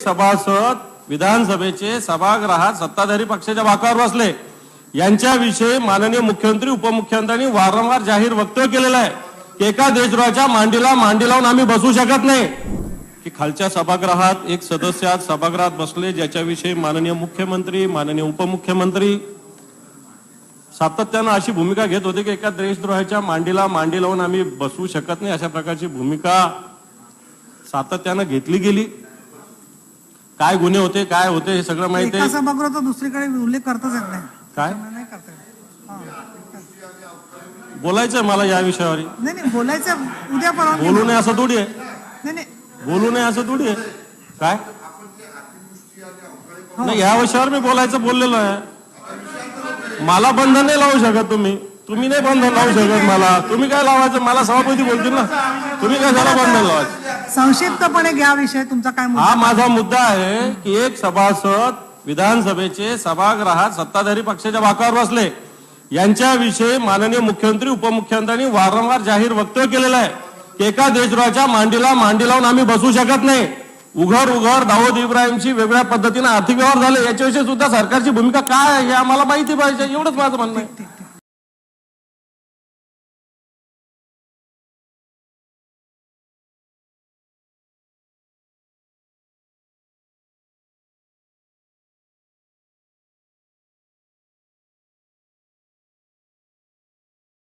सभासद विधानसभेचे सभागृहात सत्ताधारी पक्षाच्या बाकावर बसले. यांच्याविषयी माननीय मुख्यमंत्री उपमुख्यमंत्र्यांनी वारंवार जाहीर वक्तव्य केलेलं आहे की एका देशद्रोहाच्या मांडीला मांडी लावून आम्ही बसू शकत नाही. की खालच्या सभागृहात एक सदस्य आज सभागृहात बसले ज्याच्याविषयी माननीय मुख्यमंत्री माननीय उपमुख्यमंत्री सातत्यानं अशी भूमिका घेत होती की एका देशद्रोहाच्या मांडीला मांडी लावून आम्ही बसू शकत नाही अशा प्रकारची भूमिका सातत्यानं घेतली गेली. काय गुन्हे होते काय होते हे सगळं माहिती एका आहे सभागृहाचा दुसरीकडे उल्लेख करताच येत नाही. काय? नाही करता येत. हा. बोलायचंय मला या विषयावर. नाही नाही बोलायचं उद्या परवा बोलू नये असं थोडी आहे. नाही नाही. बोलू नये असं थोडी आहे. काय? नाही या विषयावर मी बोलायचं बोललेलो आहे. मला बंधन नाही लावू शकत तुम्ही. तुम्ही नाही बंधन लावू शकत मला. तुम्ही काय लावायचं? मला सभापती बोलतील ना. तुम्ही काय झाला बंधन लावायचं? संक्षिप्तपणे घ्या विषय तुमचा काय हा माझा मुद्दा आहे की एक सभासद विधानसभेचे सभागृहात सत्ताधारी पक्षाच्या बाकावर बसले. यांच्याविषयी माननीय मुख्यमंत्री उपमुख्यमंत्र्यांनी वारंवार जाहीर वक्तव्य केलेलं आहे की एका देशद्रोहाच्या मांडीला मांडी लावून आम्ही बसू शकत नाही. उघड उघड दाऊद इब्राहिमची वेगळ्या पद्धतीने आर्थिक व्यवहार झाले याच्याविषयी सुद्धा सरकारची भूमिका काय आहे हे आम्हाला माहिती पाहिजे. एवढंच माझं म्हणणं आहे.